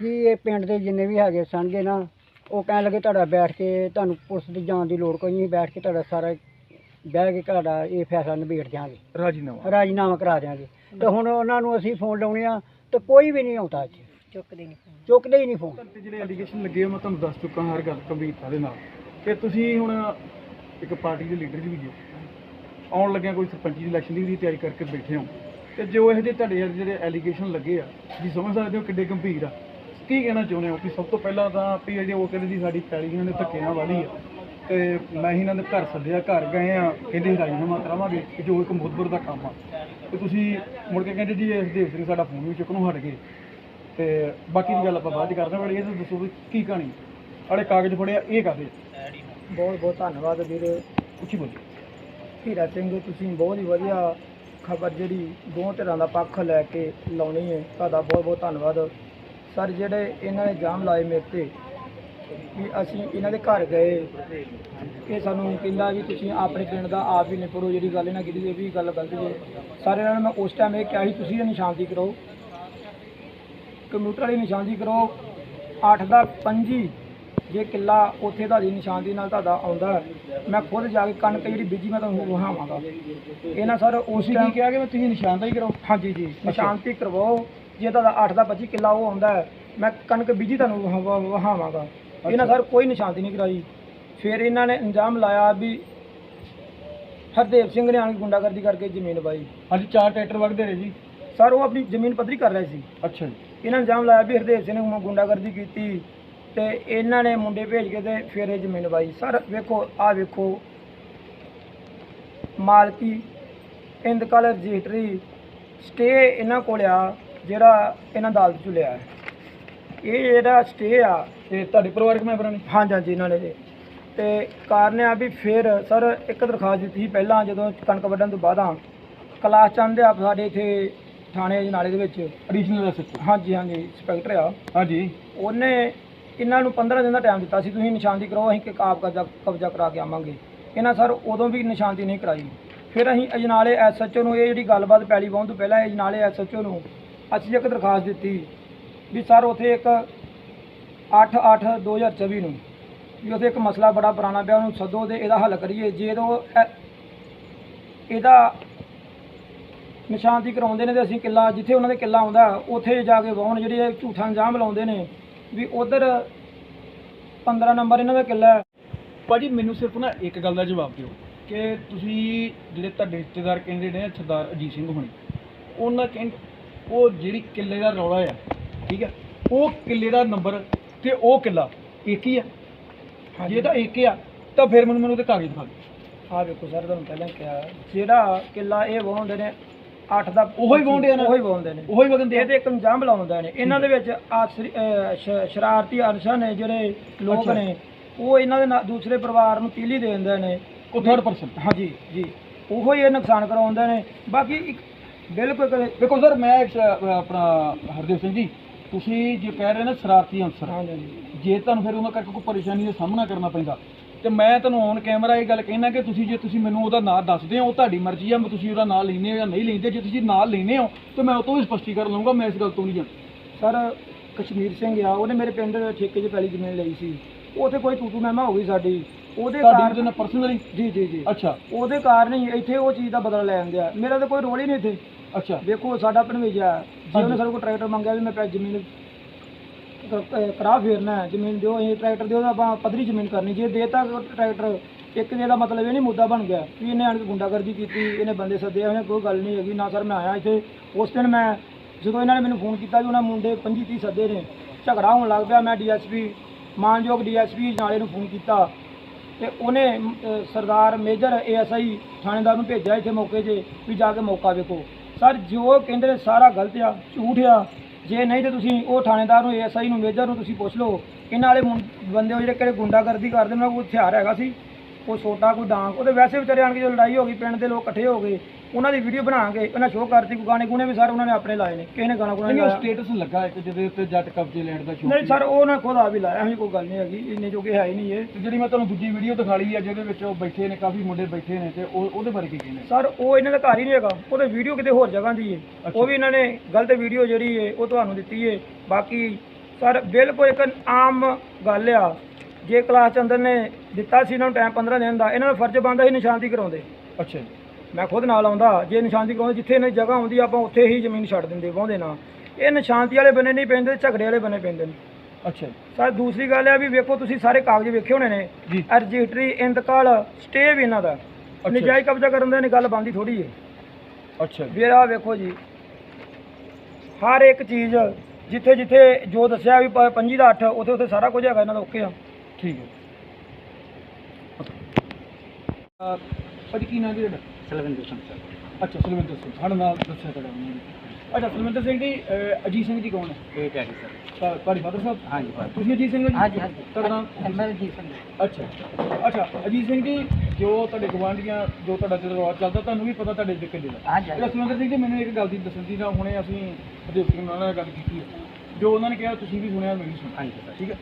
ਜੀ ਇਹ ਪਿੰਡ ਦੇ ਜਿੰਨੇ ਵੀ ਹੈਗੇ ਸਨਗੇ ਨਾ ਉਹ ਕਹਿਣ ਲੱਗੇ ਤੁਹਾਡਾ ਬੈਠ ਕੇ ਤੁਹਾਨੂੰ ਪੁਲਿਸ ਦੀ ਜਾਣ ਦੀ ਲੋੜ ਕੋਈ ਨਹੀਂ ਬੈਠ ਕੇ ਤੁਹਾਡਾ ਸਾਰਾ ਬਹਿ ਕੇ ਤੁਹਾਡਾ ਇਹ ਫੈਸਲਾ ਨਿਬੇੜ ਦਿਆਂਗੇ। ਰਾਜੀਨਾਮਾ। ਰਾਜੀਨਾਮਾ ਕਰਾ ਦਿਆਂਗੇ। ਤੇ ਹੁਣ ਉਹਨਾਂ ਨੂੰ ਅਸੀਂ ਫੋਨ ਲਾਉਣੇ ਆ ਤੇ ਕੋਈ ਵੀ ਨਹੀਂ ਆਉਂਦਾ ਇੱਥੇ। ਚੁੱਕਦੇ ਨਹੀਂ ਚੁੱਕਦੇ ਹੀ ਨਹੀਂ ਫੋਨ। ਤੇ ਜਿਹੜੇ ਐਲੀਗੇਸ਼ਨ ਲੱਗੇ ਮੈਂ ਤੁਹਾਨੂੰ ਦੱਸ ਚੁੱਕਾ ਹਰ ਗੱਲ ਗੰਭੀਰਤਾ ਦੇ ਨਾਲ। ਕਿ ਤੁਸੀਂ ਹੁਣ ਇੱਕ ਪਾਰਟੀ ਦੇ ਲੀਡਰ ਵੀ ਹੋ ਆਉਣ ਲੱਗਿਆ ਕੋਈ ਸਰਪੰਚੀ ਦੀ ਇਲੈਕਸ਼ਨ ਦੀ ਵੀ ਤਿਆਰੀ ਕਰਕੇ ਬੈਠੇ ਹੋ। ਤੇ ਜੋ ਇਹੋ ਜਿਹੇ ਤੁਹਾਡੇ ਜਿਹੜੇ ਐਲੀਗੇਸ਼ਨ ਲੱਗੇ ਆ ਤੁਸੀਂ ਸਮਝ ਸਕਦੇ ਹੋ ਕਿੱਡੇ ਗੰਭੀਰ ਆ। ਕੀ ਕਹਿਣਾ ਚਾਹੁੰਦੇ ਹੋ ਕਿ ਸਭ ਤੋਂ ਪਹਿਲਾਂ ਤਾਂ ਵੀ ਜਿਹੜੇ ਉਹ ਕਹਿੰਦੇ ਸੀ ਸਾਡੀ ਪੈਲੀ ਇਹਨਾਂ ਨੇ ਧੱਕੇ ਨਾਲ ਵਾਲੀ ਆ। ਤੇ ਮੈਂ ਹੀ ਇਹਨਾਂ ਦੇ ਘਰ ਸੱਦਿਆ ਘਰ ਗਏ ਆ ਕਹਿੰਦੇ ਰਾਜੀਨਾਮਾ ਕਰਾਵਾਂਗੇ ਕਿ ਜੋ ਇੱਕ ਮੁਦਬਰ ਦਾ ਕੰਮ ਆ। ਤੇ ਤੁਸੀਂ ਮੁੜ ਕੇ ਕਹਿੰਦੇ ਜੀ ਇਸ ਦੇਵ ਸਿੰਘ ਸਾਡਾ ਫੋਨ ਵੀ ਚੁੱਕਣੋਂ ਹਟ ਗਏ। ਤੇ ਬਾਕੀ ਦੀ ਗੱਲ ਆਪਾਂ ਬਾਅਦ ਚ ਕਰਦੇ ਹਾਂ ਪਰ ਇਹ ਤਾਂ ਦੱਸੋ ਵੀ ਕੀ ਕਹਾਣੀ ਅੜੇ ਕਾਗਜ਼ ਫੜਿਆ ਇਹ ਕਾਦੇ ਬਹੁਤ ਬਹੁਤ ਧੰਨਵਾਦ ਵੀਰੇ। ਉੱਚੀ ਬੋਲੀ। ਹੀਰਾ ਸਿੰਘ ਤੁਸੀਂ ਬਹੁਤ ਹੀ ਵਧੀਆ ਖਬਰ ਜਿਹੜੀ ਦੋ ਧਿਰਾਂ ਦਾ ਪੱਖ ਲੈ ਕੇ ਲਾਉਣੀ ਹੈ, ਤੁਹਾਡਾ ਬਹੁਤ ਬਹੁਤ ਧੰਨਵਾਦ। ਸਰ, ਜਿਹੜੇ ਇਹਨਾਂ ਨੇ ਜਾਮ ਲਾਏ ਮੇਰੇ ਤੇ ਵੀ ਅਸੀਂ ਇਹਨਾਂ ਦੇ ਘਰ ਗਏ, ਇਹ ਸਾਨੂੰ ਕਹਿੰਦਾ ਵੀ ਤੁਸੀਂ ਆਪਣੇ ਪਿੰਡ ਦਾ ਆਪ ਹੀ ਨਿਪੜੋ, ਜਿਹੜੀ ਗੱਲ ਇਹਨਾਂ ਕੀਤੀ ਇਹ ਵੀ ਗੱਲ ਗਲਤ ਜੇ ਸਾਰੇ, ਇਹਨਾਂ ਨੂੰ ਮੈਂ ਉਸ ਟਾਈਮ ਇਹ ਕਿਹਾ ਸੀ, ਤੁਸੀਂ ਇਹ ਨਿਸ਼ਾਨਦੀ ਕਰੋ। ਕੰਪਿਊਟਰ ਵਾਲੀ ਨਿਸ਼ਾਨਦੀ ਕਰੋ। 8 ਦਾ 25 ਜੇ ਕਿੱਲਾ ਉੱਥੇ ਤੁਹਾਡੀ ਨਿਸ਼ਾਨਦੀ ਨਾਲ ਤੁਹਾਡਾ ਆਉਂਦਾ ਮੈਂ ਖੁਦ ਜਾ ਕੇ ਕਣਕ ਜਿਹੜੀ ਬੀਜੀ ਮੈਂ ਤੁਹਾਨੂੰ ਵਹਾਵਾਂਗਾ ਇਹਨਾਂ ਸਰ ਉਸ ਤੁਸੀਂ ਕੀ ਟਾਈਮ ਕਿਹਾ ਕਿ ਮੈਂ ਤੁਸੀਂ ਨਿਸ਼ਾਨਦਾਈ ਕਰਾਓ ਹਾਂਜੀ ਜੀ ਨਿਸ਼ਾਨਤੀ ਕਰਵਾਓ। ਜੇ ਤੁਹਾਡਾ 8 ਦਾ 25 ਕਿੱਲਾ ਉਹ ਆਉਂਦਾ ਹੈ, ਮੈਂ ਕਣਕ ਬੀਜੀ ਤੁਹਾਨੂੰ ਵਹਾ- ਵਹਾ- ਵਹਾਵਾਂਗਾ ਇਹਨਾਂ ਸਰ ਕੋਈ ਨਿਸ਼ਾਨਤੀ ਨਹੀਂ ਕਰਾਈ। ਫਿਰ ਇਹਨਾਂ ਨੇ ਇੰਜਾਮ ਲਾਇਆ ਵੀ ਹਰਦੇਵ ਸਿੰਘ ਨੇ ਆਣ ਕੇ ਗੁੰਡਾਗਰਦੀ ਕਰਕੇ ਜ਼ਮੀਨ ਵਾਈ ਹਾਂਜੀ ਚਾਰ ਟਰੈਕਟਰ ਵਗਦੇ ਰਹੇ ਜੀ। ਸਰ ਉਹ ਆਪਣੀ ਜ਼ਮੀਨ ਪੱਧਰੀ ਕਰ ਰਹੇ ਸੀ। ਅੱਛਾ ਜੀ। ਇਹਨਾਂ ਨੇ ਇਲਜ਼ਾਮ ਲਾਇਆ ਵੀ ਹਰਦੇਵ ਸਿੰਘ ਨੇ ਗੁੰਡਾਗਰਦੀ ਕੀਤੀ। ਤੇ ਇਹਨਾਂ ਨੇ ਮੁੰਡੇ ਭੇਜ ਕੇ ਤੇ ਫਿਰ ਇਹ ਜ਼ਮੀਨ ਵਾਈ। ਸਰ ਵੇਖੋ ਆਹ ਵੇਖੋ। ਮਾਲਕੀ ਇੰਤਕਾਲ ਰਜਿਸਟਰੀ ਸਟੇ ਇਹਨਾਂ ਕੋਲ ਆ ਜਿਹੜਾ ਇਹਨਾਂ ਅਦਾਲਤ ਚ ਲਿਆ ਹੈ। ਇਹ ਜਿਹੜਾ ਸਟੇ ਆ ਤੇ ਤੁਹਾਡੇ ਪਰਿਵਾਰਕ ਮੈਂਬਰਾਂ ਨੇ? ਹਾਂਜੀ ਹਾਂਜੀ ਇਹਨਾਂ ਨੇ ਜੀ। ਤੇ ਕਾਰਨ ਆ ਵੀ ਫਿਰ ਸਰ ਇੱਕ ਦਰਖਾਸਤ ਦਿੱਤੀ ਸੀ ਪਹਿਲਾਂ ਜਦੋਂ ਕਣਕ ਵੱਢਣ ਤੋਂ ਬਾਅਦਾਂ ਕਲਾਸ ਚੰਦ ਆ ਸਾਡੇ ਇੱਥੇ ਥਾਣੇ ਜਨਾਲੇ ਦੇ ਵਿੱਚ। ਐਡੀਸ਼ਨਲ ਐਸਐਚਓ ਹਾਂਜੀ ਹਾਂਜੀ ਇੰਸਪੈਕਟਰ ਆ। ਹਾਂਜੀ ਉਹਨੇ ਇਹਨਾਂ ਨੂੰ 15 ਦਿਨ ਦਾ ਟਾਈਮ ਦਿੱਤਾ ਸੀ, ਤੁਸੀਂ ਨਿਸ਼ਾਨਦੀ ਕਰੋ, ਅਸੀਂ ਕਿ ਕਾਬ ਕਬਜ਼ਾ ਕਬਜ਼ਾ ਕਰਾ ਕੇ ਆਵਾਂਗੇ। ਇਹਨਾਂ ਸਰ ਉਦੋਂ ਵੀ ਨਿਸ਼ਾਨਦੀ ਨਹੀਂ ਕਰਾਈ। ਫਿਰ ਅਸੀਂ ਅਜਨਾਲੇ ਐਸਐਚਓ ਨੂੰ ਇਹ ਜਿਹੜੀ ਗੱਲਬਾਤ ਪੈਲੀ ਵਾਹੁਣ ਤੋਂ ਪਹਿਲਾਂ ਅਜਨਾਲੇ ਐਸਐਚਓ ਨੂੰ ਅਸੀਂ ਇੱਕ ਦਰਖਾਸਤ ਦਿੱਤੀ ਵੀ ਸਰ ਉੱਥੇ ਇੱਕ 8/8/2024 ਨੂੰ ਵੀ ਉੱਥੇ ਇੱਕ ਮਸਲਾ ਬੜਾ ਪੁਰਾਣਾ ਪਿਆ, ਉਹਨੂੰ ਸੱਦੋ ਤੇ ਇਹਦਾ ਹੱਲ ਕਰੀਏ। ਜੇ ਤੋਂ ਇਹਦਾ ਨਿਸ਼ਾਨਦੀ ਕਰਾਉਂਦੇ ਨੇ ਤੇ ਅਸੀਂ ਕਿੱਲਾ ਜਿੱਥੇ ਉਹਨਾਂ ਦੇ ਕਿੱਲਾ ਆਉਂਦਾ, ਉੱਥੇ ਜਾ ਕੇ ਵਾਹੁਣ, ਜਿਹੜੇ ਝੂਠਾ ਇਲਜ਼ਾਮ ਲਾਉਂਦੇ ਨੇ ਵੀ ਉਧਰ 15 ਨੰਬਰ ਇਹਨਾਂ ਦਾ ਕਿੱਲਾ ਹੈ। ਭਾਜੀ ਮੈਨੂੰ ਸਿਰਫ ਨਾ ਇੱਕ ਗੱਲ ਦਾ ਜਵਾਬ ਦਿਓ ਕਿ ਤੁਸੀਂ ਜਿਹੜੇ ਤੁਹਾਡੇ ਰਿਸ਼ਤੇਦਾਰ ਕਹਿੰਦੇ ਨੇ ਸਰਦਾਰ ਅਜੀਤ ਸਿੰਘ ਹੋਣੀ ਉਹਨਾਂ ਕਹਿੰਦੇ ਉਹ ਜਿਹੜੀ ਕਿੱਲੇ ਦਾ ਰੌਲਾ ਆ ਠੀਕ ਹੈ ਉਹ ਕਿੱਲੇ ਦਾ ਨੰਬਰ ਤੇ ਉਹ ਕਿੱਲਾ ਇੱਕ ਹੀ ਆ। ਜੇ ਤਾਂ ਇੱਕ ਆ ਤਾਂ ਫਿਰ ਮੈਨੂੰ ਮੈਨੂੰ ਤੇ ਕਾਗਜ਼ ਦਿਖਾ ਦਿਓ। ਆਹ ਵੇਖੋ ਸਰ ਤੁਹਾਨੂੰ ਪਹਿਲਾਂ ਕਿਹਾ ਜਿਹੜਾ ਕਿੱਲਾ ਇਹ ਵਾਹੁੰਦੇ ਨੇ 8 ਦਾ ਉਹੀ ਆ ਨਾ? ਉਹੀ ਵਾਹੁੰਦੇ ਨੇ। ਉਹੀ ਵਗਨ ਦੇ ਇਹ ਤੇ ਇੱਕ ਇੰਜਾਮ ਲਾਉਂਦੇ ਨੇ। ਇਹਨਾਂ ਦੇ ਵਿੱਚ ਸ਼ਰਾਰਤੀ ਅਨਸਰ ਨੇ ਜਿਹੜੇ ਲੋਕ। ਨੇ ਉਹ ਇਹਨਾਂ ਦੇ ਦੂਸਰੇ ਪਰਿਵਾਰ ਨੂੰ ਤੀਲੀ ਦੇ ਦਿੰਦੇ ਨੇ। ਉਹ ਥਰਡ ਪਰਸਨ ਹਾਂਜੀ ਜੀ। ਉਹੋ ਹੀ ਇਹ ਨੁਕਸਾਨ ਕਰਾਉਂਦੇ ਨੇ। ਬਾਕੀ ਇੱਕ ਬਿਲਕੁਲ ਦੇਖੋ ਸਰ ਮੈਂ ਆਪਣਾ ਹਰਦੇਵ ਸਿੰਘ ਜੀ ਤੁਸੀਂ ਜੇ ਕਹਿ ਰਹੇ ਨਾ ਸ਼ਰਾਰਤੀ ਅਨਸਰ ਜੇ ਤੁਹਾਨੂੰ ਫਿਰ ਉਹਨਾਂ ਕਰਕੇ ਕੋਈ ਪਰੇਸ਼ਾਨੀ ਦਾ ਸਾਹਮਣਾ ਕਰਨਾ ਪੈਂਦਾ ਤੇ ਮੈਂ ਤੁਹਾਨੂੰ ਔਨ ਕੈਮਰਾ ਇਹ ਗੱਲ ਕਹਿਣਾ ਕਿ ਤੁਸੀਂ ਜੇ ਤੁਸੀਂ ਮੈਨੂੰ ਉਹਦਾ ਨਾਂ ਦੱਸਦੇ ਹੋ ਉਹ ਤੁਹਾਡੀ ਮਰਜ਼ੀ ਆ ਤੁਸੀਂ ਉਹਦਾ ਨਾਂ ਲੈਂਦੇ ਹੋ ਜਾਂ ਨਹੀਂ ਲੈਂਦੇ ਜੇ ਤੁਸੀਂ ਨਾਂ ਲੈਂਦੇ ਹੋ ਤੇ ਮੈਂ ਉਹ ਤੋਂ ਵੀ ਸਪਸ਼ਟੀਕਰਨ ਲਵਾਂਗਾ ਮੈਂ ਇਸ ਗੱਲ ਤੋਂ ਨਹੀਂ ਜਾਣਦਾ ਸਰ ਕਸ਼ਮੀਰ ਸਿੰਘ ਆ ਉਹਨੇ ਮੇਰੇ ਪਿੰਡ ਠੇਕੇ 'ਚ ਪਹਿਲੀ ਜ਼ਮੀਨ ਲਈ ਸੀ। ਉੱਥੇ ਕੋਈ ਤੂਤੂ ਮਹਿਮਾ ਹੋ ਗਈ ਸਾਡੀ। ਉਹਦੇ ਤੁਹਾਡੀ ਕਾਰਨ ਨਾਲ ਪਰਸਨਲੀ ਜੀ ਜੀ ਜੀ। ਅੱਛਾ। ਉਹਦੇ ਕਾਰਨ ਹੀ ਇੱਥੇ ਉਹ ਚੀਜ਼ ਦਾ ਬਦਲਾ ਲੈ ਆਂਦੇ ਆ। ਮੇਰਾ ਤਾਂ ਕੋਈ ਰੋਲ ਹੀ ਨਹੀਂ ਇੱਥੇ। ਅੱਛਾ। ਦੇਖੋ ਸਾਡਾ ਭਣਵੇਜਾ ਹੈ। ਜੇ ਉਹਨੇ ਸਾਡੇ ਕੋਲ ਟਰੈਕਟਰ ਮੰਗਿਆ ਵੀ ਮੈਂ ਪੈ ਜ਼ਮੀਨ ਕਰਾ ਫੇਰਨਾ ਹੈ। ਜ਼ਮੀਨ ਦਿਓ ਇਹ ਟਰੈਕਟਰ ਦਿਓ ਤਾਂ ਆਪਾਂ ਪੱਧਰੀ ਜ਼ਮੀਨ ਕਰਨੀ ਜੇ। ਦੇਤਾ ਟਰੈਕਟਰ ਇੱਕ ਦੇ ਦਾ ਮਤਲਬ ਇਹ ਨਹੀਂ ਮੁੱਦਾ ਬਣ ਗਿਆ ਵੀ ਇਹਨੇ ਆਣ ਕੇ ਗੁੰਡਾਗਰਦੀ ਕੀਤੀ ਇਹਨੇ ਬੰਦੇ ਸੱਦੇ ਉਹਨੇ ਕੋਈ ਗੱਲ ਨਹੀਂ ਹੈਗੀ ਨਾ ਸਰ ਮੈਂ ਆਇਆ ਇੱਥੇ। ਉਸ ਦਿਨ ਮੈਂ ਜਦੋਂ ਇਹਨਾਂ ਨੇ ਮੈਨੂੰ ਫੋਨ ਕੀਤਾ ਵੀ ਉਹਨਾਂ ਮੁੰਡੇ 25 30 ਸੱਦੇ ਨੇ। ਝਗੜਾ ਹੋਣ ਲੱਗ ਪਿਆ ਮੈਂ ਡੀਐਸਪੀ ਮਾਨਯੋਗ ਡੀਐਸਪੀ ਨਾਲੇ ਨੂੰ ਫੋਨ ਕੀਤਾ। ਤੇ ਉਹਨੇ ਅਮ, ਅ, ਸਰਦਾਰ ਮੇਜਰ ਏਐਸਆਈ ਥਾਣੇਦਾਰ ਨੂੰ ਭੇਜਿਆ ਇੱਥੇ ਮੌਕੇ 'ਤੇ ਵੀ ਜਾ ਕੇ ਮੌਕਾ ਵੇਖੋ। ਸਰ ਜੋ ਕਹਿੰਦੇ ਨੇ ਸਾਰਾ ਗਲਤ ਆ ਝੂਠ ਆ। ਜੇ ਨਹੀਂ ਤੇ ਤੁਸੀਂ ਉਹ ਥਾਣੇਦਾਰ ਨੂੰ ਏਐਸਆਈ ਨੂੰ, ਮੇਜਰ ਨੂੰ ਤੁਸੀਂ ਪੁੱਛ ਲਓ। ਇਹਨਾਂ ਵਾਲੇ ਮੁੰ- ਬੰਦੇ ਉਹ ਜਿਹੜੇ ਕਿਹੜੇ ਗੁੰਡਾਗਰਦੀ ਕਰਦੇ ਨੇ ਕੋਈ ਹਥਿਆਰ ਹੈਗਾ ਸੀ। ਕੋਈ ਸੋਟਾ ਕੋਈ ਡਾਂਗ ਉਹਦੇ ਵੈਸੇ ਵਿਚਾਰੇ ਆਣ ਕੇ ਜਦੋਂ ਲੜਾਈ ਹੋ ਗਈ ਪਿੰਡ ਦੇ ਲੋਕ ਇਕੱਠੇ ਹੋ ਗਏ ਉਹਨਾਂ ਦੀ ਵੀਡੀਓ ਬਣਾ ਕੇ ਉਹਨਾਂ ਸ਼ੋਅ ਕਰਤੀ ਕੋਈ ਗਾਣੇ ਗੁਣੇ ਵੀ ਸਾਰੇ ਉਹਨਾਂ ਨੇ ਆਪਣੇ ਲਾਏ ਨੇ ਕਿਸੇ ਨੇ ਗਾਣਾ ਗੁਣਾ ਨਹੀਂ ਉਹ ਸਟੇਟਸ ਲੱਗਾ ਇੱਕ ਜਿਹਦੇ ਉੱਤੇ ਜੱਟ ਕਬਜ਼ੇ ਲੈਣ ਦਾ ਸ਼ੌਕ ਨਹੀਂ ਸਰ ਉਹ ਨਾ ਖੁਦ ਆ ਵੀ ਲਾਇਆ ਜਿਹੀ ਕੋਈ ਗੱਲ ਨਹੀਂ ਹੈਗੀ ਇੰਨੇ ਜੋਗੇ ਹੈ ਹੀ ਨਹੀਂ ਇਹ। ਤੇ ਜਿਹੜੀ ਮੈਂ ਤੁਹਾਨੂੰ ਦੂਜੀ ਵੀਡੀਓ ਦਿਖਾਲੀ ਆ ਜਿਹਦੇ ਵਿੱਚ ਉਹ ਬੈਠੇ ਨੇ ਕਾਫੀ ਮੁੰਡੇ ਬੈਠੇ ਨੇ ਤੇ ਉਹ ਉਹਦੇ ਬਾਰੇ ਕੀ ਕਹਿੰਦੇ ਸਰ ਉਹ ਇਹਨਾਂ ਦਾ ਘਰ ਹੀ ਨਹੀਂ ਹੈਗਾ ਉਹਦੇ ਵੀਡੀਓ ਕਿਤੇ ਹੋਰ ਜਗ੍ਹਾ ਦੀ ਏ। ਉਹ ਵੀ ਇਹਨਾਂ ਨੇ ਗਲਤ ਵੀਡੀਓ ਜਿਹੜੀ ਏ ਉਹ ਤੁਹਾਨੂੰ ਦਿੱਤੀ ਏ। ਬਾਕੀ ਸਰ ਬਿਲਕੁਲ ਇੱਕ ਆਮ ਗੱਲ ਆ ਜੇ ਕਲਾਸ ਚ ਅੰਦਰ ਨੇ ਦਿੱਤਾ ਸੀ ਇਹਨਾਂ ਨੂੰ ਟਾਈਮ 15 ਦਿਨ ਦਾ ਇਹਨਾਂ ਦਾ ਫਰਜ਼ ਬਣਦਾ ਸੀ ਨਿਸ਼ਾਨਦੀ ਕਰਾਉਂਦੇ। ਅੱਛਾ ਜੀ। ਮੈਂ ਖੁਦ ਨਾਲ ਆਉਂਦਾ ਜੇ ਨਿਸ਼ਾਨਦੀ ਕਰਾਉਂਦੇ ਜਿੱਥੇ ਇਹਨਾਂ ਦੀ ਜਗ੍ਹਾ ਆਉਂਦੀ ਆਪਾਂ ਉੱਥੇ ਹੀ ਜ਼ਮੀਨ ਛੱਡ ਦਿੰਦੇ ਵਾਹੁੰਦੇ ਨਾ। ਇਹ ਨਿਸ਼ਾਨਤੀ ਵਾਲੇ ਬੰਨੇ ਨਹੀਂ ਪੈਂਦੇ ਝਗੜੇ ਵਾਲੇ ਬੰਨੇ ਪੈਂਦੇ ਨੇ। ਅੱਛਾ ਸਰ ਦੂਸਰੀ ਗੱਲ ਹੈ ਵੀ ਵੇਖੋ ਤੁਸੀਂ ਸਾਰੇ ਕਾਗਜ਼ ਵੇਖੇ ਹੋਣੇ ਨੇ। ਜੀ। ਰਜਿਸਟਰੀ ਇੰਤਕਾਲ ਸਟੇ ਵੀ ਇਹਨਾਂ ਦਾ। ਨਜਾਇਜ਼ ਕਬਜ਼ਾ ਕਰਨ ਦਾ ਨਹੀਂ ਗੱਲ ਬੰਦੀ ਥੋੜੀ ਏ ਅੱਛਾ ਵੀਰ ਆਹ ਵੇਖੋ ਜੀ ਹਰ ਇੱਕ ਚੀਜ਼ ਜਿੱਥੇ ਜਿੱਥੇ ਜੋ ਦੱਸਿਆ ਵੀ ਪੰਜੀ ਦਾ 8 ਉੱਥੇ ਉੱਥੇ ਸਾਰਾ ਕੁਝ ਹੈਗਾ ਇਹਨਾਂ ਦਾ ਓਕੇ ਆ। ਠੀਕ ਹੈ। ਭਾਜੀ ਕੀ ਨਾਮ ਜੀ ਤੁਹਾਡਾ? ਸਲਵਿੰਦਰ ਸਿੰਘ ਸਰ। ਅੱਛਾ ਸੁਲਵਿੰਦਰ ਸਿੰਘ। ਸਾਡਾ ਨਾਮ ਦੱਸਿਆ ਤੁਹਾਡਾ ਉਹਨਾਂ ਨੇ। ਅੱਛਾ ਸੁਲਵਿੰਦਰ ਸਿੰਘ ਜੀ ਅਹ ਅਜੀਤ ਸਿੰਘ ਜੀ ਕੌਣ ਹੈ? ਇਹ ਕਹਿ ਸਰ। ਤਾਂ ਤੁਹਾਡੇ ਫਾਦਰ ਸਾਹਿਬ? ਹਾਂਜੀ ਤੁਸੀਂ ਅਜੀਤ ਸਿੰਘ ਹੋ ਜੀ? ਹਾਂਜੀ ਹਾਂਜੀ। ਤੁਹਾਡਾ ਨਾਮ? ਅਮਰਜੀਤ ਸਿੰਘ। ਅੱਛਾ। ਅੱਛਾ ਅਜੀਤ ਸਿੰਘ ਜੀ ਜੋ ਤੁਹਾਡੇ ਗਵਾਂਢੀਆਂ ਜੋ ਤੁਹਾਡਾ ਜਿਹੜਾ ਰੌਲਾ ਚੱਲਦਾ ਤੁਹਾਨੂੰ ਵੀ ਪਤਾ ਤੁਹਾਡੇ ਦੇ ਕਿੱਲੇ ਦਾ। ਹਾਂਜੀ ਜਿਹੜਾ ਸੁਰਿੰਦਰ ਸਿੰਘ ਜੀ ਮੈਨੂੰ ਇੱਕ ਗੱਲ ਦੀ ਦੱਸਣ ਦੀ ਨਾ ਹੁਣੇ ਅਸੀਂ ਹਰਦੇਵ ਸਿੰਘ ਨਾਲ ਗੱਲ ਕੀਤੀ ਹੈ। ਜੋ ਉਹਨਾਂ ਨੇ ਕਿਹਾ ਤੁਸੀਂ ਵੀ ਸੁਣਿਆ ਮੈਂ ਵੀ ਸੁਣਿਆ। ਹਾਂਜੀ ਸਰ। ਠੀਕ ਹੈ।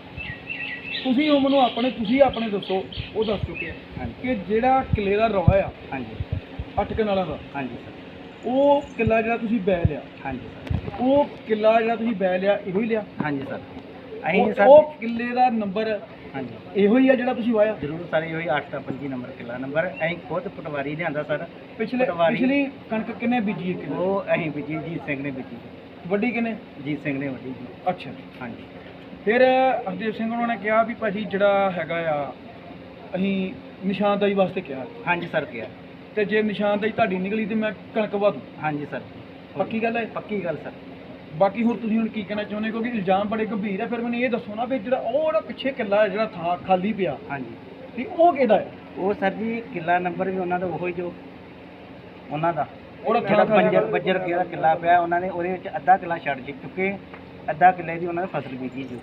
ਤੁਸੀਂ ਉਹ ਮੈਨੂੰ ਆਪਣੇ ਤੁਸੀਂ ਆਪਣੇ ਦੱਸੋ ਉਹ ਦੱਸ ਚੁੱਕੇ ਆ ਹਾਂਜੀ। ਕਿ ਜਿਹੜਾ ਕਿਲੇ ਦਾ ਰੌਲਾ ਆ ਹਾਂਜੀ। ਅੱਠ ਕਨਾਲਾਂ ਦਾ ਹਾਂਜੀ ਸਰ। ਉਹ ਕਿੱਲਾ ਜਿਹੜਾ ਤੁਸੀਂ ਬੈ ਲਿਆ। ਹਾਂਜੀ ਸਰ। ਉਹ ਕਿੱਲਾ ਜਿਹੜਾ ਤੁਸੀਂ ਬੈ ਲਿਆ ਇਹੋ ਹੀ ਲਿਆ? ਹਾਂਜੀ ਸਰ। ਉਹ- ਅਸੀਂ ਸਰ ਉਹ ਕਿੱਲੇ ਦਾ ਨੰਬਰ ਹਾਂਜੀ। ਇਹੋ ਹੀ ਆ ਜਿਹੜਾ ਤੁਸੀਂ ਵਾਇਆ? ਜ਼ਰੂਰ ਸਰ ਇਹੋ ਹੀ 8 ਦਾ 25 ਨੰਬਰ ਕਿਲਾ ਨੰਬਰ। ਅਸੀਂ ਖੁਦ ਪਟਵਾਰੀ ਲਿਆਂਦਾ ਸਰ। ਪਿਛਲੇ ਪਟਵਾਰੀ। ਪਿਛਲੀ ਕਣਕ ਕਿੰਨੇ ਬੀਜੀ ਹੈ ਕਿੱਲੇ? ਉਹ ਅਸੀਂ ਬੀਜੀ ਜੀਤ ਸਿੰਘ ਨੇ ਬੀਜੀ। ਵੱਡੀ ਕਿੰਨੇ? ਜੀਤ ਸਿੰਘ ਨੇ ਵੱਡੀ ਜੀ। ਅੱਛਾ। ਹਾਂਜੀ। ਫਿਰ ਹਰਦੇਵ ਸਿੰਘ ਉਹਨਾਂ ਨੇ ਕਿਹਾ ਵੀ ਭਾਜੀ ਜਿਹੜਾ ਹੈਗਾ ਆ ਅਸੀਂ ਨਿਸ਼ਾਨਦਾਈ ਵਾਸਤੇ ਕਿਹਾ। ਹਾਂਜੀ ਸਰ ਕਿਹਾ। ਤੇ ਜੇ ਨਿਸ਼ਾਨਦਾਈ ਤੁਹਾਡੀ ਨਿਕਲੀ ਤੇ ਮੈਂ ਕਣਕ ਵਾ ਦੂੰ ਹਾਂਜੀ ਸਰ। ਪੱਕੀ ਗੱਲ ਹੈ? ਪੱਕੀ ਗੱਲ ਸਰ। ਬਾਕੀ ਹੋਰ ਤੁਸੀਂ ਹੁਣ ਕੀ ਕਹਿਣਾ ਚਾਹੁੰਦੇ ਕਿਉਂਕਿ ਇਲਜ਼ਾਮ ਬੜੇ ਗੰਭੀਰ ਹੈ ਫਿਰ ਮੈਨੂੰ ਇਹ ਦੱਸੋ ਨਾ ਵੀ ਜਿਹੜਾ ਉਹ ਜਿਹੜਾ ਪਿੱਛੇ ਕਿੱਲਾ ਜਿਹੜਾ ਥਾਂ ਖਾਲੀ ਪਿਆ ਹਾਂਜੀ। ਤੇ ਉਹ ਕਿਹਦਾ ਹੈ? ਉਹ ਸਰ ਜੀ ਕਿਲਾ ਨੰਬਰ ਵੀ ਉਹਨਾਂ ਦਾ ਉਹੋ ਹੀ ਜੋ ਉਹਨਾਂ ਦਾ। ਉਹਦਾ ਜਿਹੜਾ ਥਾਂ ਖਾਲੀ ਬੰਜਰ ਬੱਜਰ ਕਿਹੜਾ ਕਿਲਾ ਪਿਆ ਉਹਨਾਂ ਨੇ ਉਹਦੇ ਵਿੱਚ ਅੱਧਾ ਕਿਲਾ ਛੱਡ ਚੁੱਕੇ। ਅੱਧਾ ਕਿੱਲੇ ਦੀ ਉਹਨਾਂ ਨੇ ਫਸਲ ਬੀਜੀ ਜੀ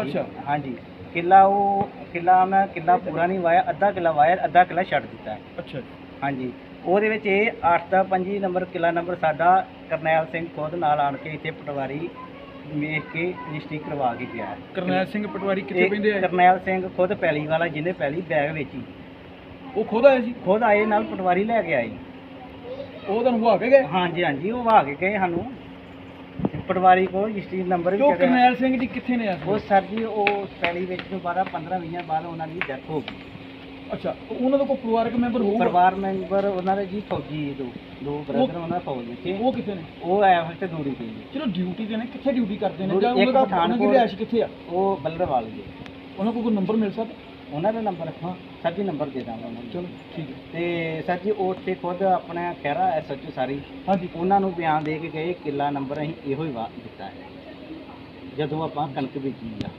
ਅੱਛਾ। ਹਾਂਜੀ। ਕਿੱਲਾ ਉਹ ਕਿੱਲਾ ਉਹਨਾਂ ਕਿੱਲਾ ਪੂਰਾ ਨਹੀਂ ਵਾਇਆ ਅੱਧਾ ਕਿੱਲਾ ਵਾਇਆ ਅੱਧਾ ਕਿੱਲਾ ਛੱਡ ਦਿੱਤਾ। ਅੱਛਾ ਹਾਂਜੀ। ਉਹਦੇ ਵਿੱਚ ਇਹ 8 ਦਾ 25 ਨੰਬਰ ਕਿੱਲਾ ਨੰਬਰ ਸਾਡਾ ਕਰਨੈਲ ਸਿੰਘ ਖੁਦ ਨਾਲ ਆਣ ਕੇ ਇੱਥੇ ਪਟਵਾਰੀ ਵੇਖ ਕੇ ਰਜਿਸਟਰੀ ਕਰਵਾ ਕੇ ਗਿਆ। ਕਰਨੈਲ ਸਿੰਘ ਪਟਵਾਰੀ ਕਿੱਥੇ ਪੈਂਦੇ ਆ? ਕਰਨੈਲ ਸਿੰਘ ਖੁਦ ਪੈਲੀ ਵਾਲਾ ਜਿਹਨੇ ਪੈਲੀ ਬੈਗ ਵੇਚੀ। ਉਹ ਖੁਦ ਆਏ ਸੀ? ਖੁਦ ਆਏ ਨਾਲ ਪਟਵਾਰੀ ਲੈ ਕੇ ਆਏ। ਉਹ ਤੁਹਾਨੂੰ ਹੁਆ ਕੇ ਗਏ? ਹਾਂਜੀ ਹਾਂਜੀ ਉਹ ਵਾ ਕੇ ਗਏ ਸਾਨੂੰ। ਪਟਵਾਰੀ ਕੋਲ ਰਜਿਸਟਰੀ ਨੰਬਰ ਵੀ ਤੇ ਉਹ ਚੜਿਆ ਕਰਨੈਲ ਸਿੰਘ ਜੀ ਕਿੱਥੇ ਨੇ ਉਹ? ਸਰ ਜੀ ਉਹ ਪੈਲੀ ਵਿੱਚ ਤੋਂ ਬਾਅਦ 15 20 ਬਾਅਦ ਉਹਨਾਂ ਦੀ ਡੈਥ ਹੋ ਗਈ। ਅੱਛਾ ਉਹਨਾਂ ਦਾ ਕੋਈ ਪਰਿਵਾਰਕ ਮੈਂਬਰ ਹੋਊਗਾ? ਪਰਿਵਾਰ ਮੈਂਬਰ ਉਹਨਾਂ ਦੇ ਜੀ ਫੌਜੀ ਦੋ ਦੋ ਬ੍ਰਦਰ ਉਹਨਾਂ ਦਾ ਫੌਜ ਵਿੱਚ ਉਹ ਕਿੱਥੇ ਨੇ? ਉਹ ਐ ਵਕਤ ਦੂਰੀ ਤੇ ਜੀ। ਚਲੋ ਡਿਊਟੀ ਤੇ ਨੇ ਕਿੱਥੇ ਡਿਊਟੀ ਕਰਦੇ ਨੇ? ਜਾਂ ਉਹਨਾਂ ਦਾ ਉਹਨਾਂ ਦੀ ਪਠਾਨਕੋਟ। ਰਿਹਾਇਸ਼ ਕਿੱਥੇ ਆ? ਉਹ ਬੱਲਰਵਾਲ ਜੀ। ਉਹਨਾਂ ਕੋਲ ਕੋਈ ਨੰਬਰ ਮਿਲ ਸਕਦਾ? ਉਹਨਾਂ ਦਾ ਨੰਬਰ ਹਾਂ ਸਰ ਜੀ ਨੰਬਰ ਦੇ ਦਾਂਗਾ ਉਹਨਾਂ ਨੂੰ। ਚਲੋ ਠੀਕ ਹੈ। ਤੇ ਸਰ ਜੀ ਉਹ ਉੱਥੇ ਖੁਦ ਆਪਣਾ ਖਹਿਰਾ ਐਸਐਚਓ ਸਾਰੀ ਹਾਂਜੀ। ਉਹਨਾਂ ਨੂੰ ਬਿਆਨ ਦੇ ਕੇ ਗਏ ਕਿੱਲਾ ਨੰਬਰ ਅਸੀਂ ਇਹੋ ਹੀ ਵਾ ਦਿੱਤਾ ਹੈ ਜਦੋਂ ਆਪਾਂ ਕਣਕ ਬੀਜੀ ਆ।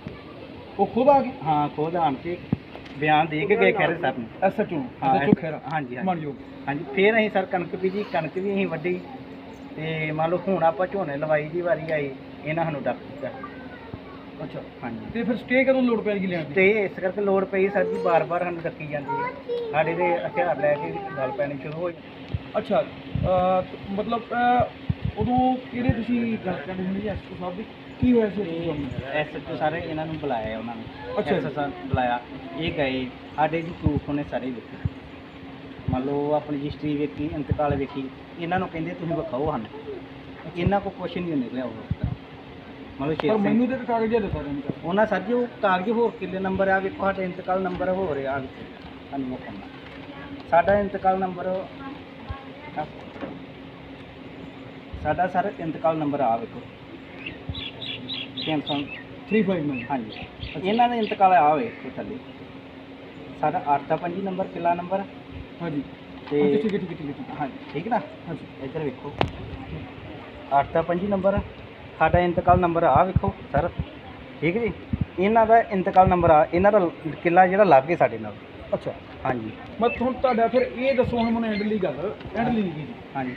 ਉਹ ਖੁਦ ਆ ਗਏ ਹਾਂ ਖੁਦ ਆਣ ਕੇ ਬਿਆਨ ਦੇ ਕੇ ਗਏ ਖਹਿਰੇ ਸਰ ਨੂੰ। ਐਸਐਚਓ ਹਾਂ, ਐਸਐਚਓ ਹਾਂਜੀ ਹਾਂਜੀ। ਹਾਂਜੀ ਫੇਰ ਅਸੀਂ ਸਰ ਕਣਕ ਬੀਜੀ ਕਣਕ ਵੀ ਅਸੀਂ ਵੱਢੀ ਤੇ ਮੰਨ ਲਓ ਹੁਣ ਆਪਾਂ ਝੋਨੇ ਲਵਾਈ ਦੀ ਵਾਰੀ ਆਈ ਇਹਨਾਂ ਸਾਨੂੰ ਡੱਕ ਦਿੱਤਾ। ਅੱਛਾ ਹਾਂਜੀ। ਤੇ ਫਿਰ ਸਟੇ ਕਦੋਂ ਲੋੜ ਪੈਣਗੀ ਲੈਣ ਦੀ? ਤੇ ਇਸ ਕਰਕੇ ਲੋੜ ਪਈ ਸਰ ਜੀ ਬਾਰ-ਬਾਰ ਸਾਨੂੰ ਡੱਕੀ ਜਾਂਦੀ ਹੈ। ਸਾਡੇ ਦੇ ਹਥਿਆਰ ਲੈ ਕੇ ਗੱਲ ਪੈਣੀ ਸ਼ੁਰੂ ਹੋਈ। ਅੱਛਾ ਅਹ, ਮਤਲਬ ਅਹ, ਉਦੋਂ ਕਿਹੜੇ ਤੁਸੀਂ ਗੱਲ ਕਰਦੇ ਹੁੰਦੇ ਜੀ ਐਸਐਚਓ ਸਾਹਿਬ ਦੀ? ਕੀ ਹੋਇਆ ਸੀ ਉਦੋਂ ਤੁਹਾਨੂੰ? ਐਸਐਚਓ ਸਾਰੇ ਇਹਨਾਂ ਨੂੰ ਬੁਲਾਇਆ ਉਹਨਾਂ ਨੂੰ। ਅੱਛਾ ਜੀ। ਸਾਹਿਬ ਬੁਲਾਇਆ। ਇਹ ਗਏ ਸਾਡੇ ਜੀ ਪ੍ਰੂਫ ਉਹਨੇ ਸਾਰੇ ਵੇਖੇ। ਮੰਨ ਲਓ ਆਪਣੀ ਰਜਿਸਟਰੀ ਵੇਖੀ ਇੰਤਕਾਲ ਵੇਖੀ। ਇਹਨਾਂ ਨੂੰ ਕਹਿੰਦੇ ਤੁਸੀਂ ਵਿਖਾਓ ਹਨ ਇਹਨਾਂ ਕੋ ਕੁਛ ਨਹੀਂ ਨਿਕਲਿਆ ਉਹ ਮੰਨ ਲਓ ਪਰ ਸ਼ੇਰ ਸਿੰਘ ਮੈਨੂੰ ਤੇ ਕਾਗਜ਼ ਦਿੱਤਾ ਜਾਣੀ ਚਾਹੀਦਾ। ਉਹਨਾਂ ਸਰ ਜੀ ਉਹ ਕਾਗਜ਼ ਹੋਰ ਕਿੱਲੇ ਨੰਬਰ ਆ ਵੇਖੋ ਸਾਡੇ ਇੰਤਕਾਲ ਨੰਬਰ ਹੋ ਰਿਹਾ ਸਾਨੂੰ ਕਰਨਾ ਸਾਡਾ ਇੰਤਕਾਲ ਨੰਬਰ ਸਾਡਾ ਸਰ ਇੰਤਕਾਲ ਨੰਬਰ ਆ ਵੇਖੋ। 300 359 ਹਾਂਜੀ। ਇਹਨਾਂ ਦਾ ਇੰਤਕਾਲ ਆ ਵੇਖੋ ਥੱਲੇ। ਸਾਡਾ 8 ਦਾ 25 ਨੰਬਰ ਕਿੱਲਾ ਨੰਬਰ। ਹਾਂਜੀ। ਤੇ ਹਾਂਜੀ, ਠੀਕ ਹੈ ਠੀਕ ਹੈ ਠੀਕ ਹੈ, ਹਾਂਜੀ ਠੀਕ ਨਾ? ਹਾਂਜੀ। ਇੱਧਰ ਵੇਖੋ। 8 ਦਾ 25 ਨੰਬਰ। ਸਾਡਾ ਇੰਤਕਾਲ ਨੰਬਰ ਆ ਵੇਖੋ ਸਰ ਠੀਕ ਜੀ? ਇਹਨਾਂ ਦਾ ਇੰਤਕਾਲ ਨੰਬਰ ਆ ਇਹਨਾਂ ਦਾ ਕਿੱਲਾ ਜਿਹੜਾ ਲੱਗ ਗਿਆ ਸਾਡੇ ਨਾਲ। ਅੱਛਾ। ਹਾਂਜੀ। ਮੈਂ ਹੁਣ ਤੁਹਾਡਾ ਫਿਰ ਇਹ ਦੱਸੋ ਹੁਣ ਮੈਨੂੰ ਐਂਡਲੀ ਗੱਲ ਐਂਡਲੀ ਕੀ ਹਾਂਜੀ।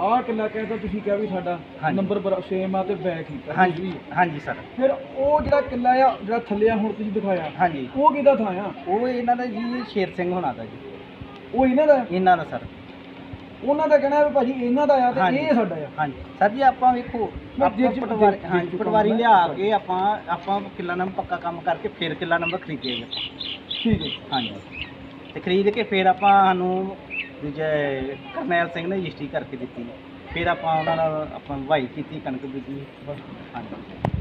ਆਹ ਕਿੱਲਾ ਕਹਿੰਦਾ ਤੁਸੀਂ ਕਿਹਾ ਵੀ ਸਾਡਾ ਹਾਂਜੀ। ਨੰਬਰ ਬਰਾ ਸੇਮ ਆ ਤੇ ਬੈਕ ਹੀ ਹਾਂਜੀ। ਹਾਂਜੀ ਸਰ। ਫਿਰ ਉਹ ਜਿਹੜਾ ਕਿੱਲਾ ਆ ਜਿਹੜਾ ਥੱਲੇ ਆ ਹੁਣ ਤੁਸੀਂ ਦਿਖਾਇਆ ਹਾਂਜੀ। ਉਹ ਕਿਹਦਾ ਥਾਂ ਆ? ਉਹ ਇਹਨਾਂ ਦਾ ਜੀ ਸ਼ੇਰ ਸਿੰਘ ਹੋਣਾ ਦਾ ਜੀ। ਉਹ ਇਹਨਾਂ ਦਾ? ਇਹਨਾਂ ਦਾ ਸਰ। ਉਹਨਾਂ ਦਾ ਕਹਿਣਾ ਵੀ ਭਾਜੀ ਇਹਨਾਂ ਦਾ ਆ ਤੇ। ਇਹ ਸਾਡਾ ਆ। ਹਾਂਜੀ। ਸਰ ਜੀ ਆਪਾਂ ਵੇਖੋ ਆਪਾਂ ਪਟਵਾਰੀ ਹਾਂਜੀ ਪਟਵਾਰੀ ਲਿਆ ਕੇ ਆਪਾਂ ਆਪਾਂ ਕਿੱਲਾ ਨੰਬਰ ਪੱਕਾ ਕੰਮ ਕਰਕੇ ਫਿਰ ਕਿੱਲਾ ਨੰਬਰ ਆਪਾਂ। ਠੀਕ ਹੈ ਹਾਂਜੀ। ਤੇ ਖਰੀਦ ਕੇ ਫਿਰ ਆਪਾਂ ਸਾਨੂੰ ਦੂਜੇ ਕਰਨੈਲ ਸਿੰਘ ਨੇ ਰਜਿਸਟਰੀ ਕਰਕੇ ਦਿੱਤੀ। ਫਿਰ ਆਪਾਂ ਉਹਨਾਂ ਨਾਲ ਆਪਾਂ ਵਾਈ ਕੀਤੀ ਕਣਕ ਬੀਜੀ। ਹਾਂਜੀ।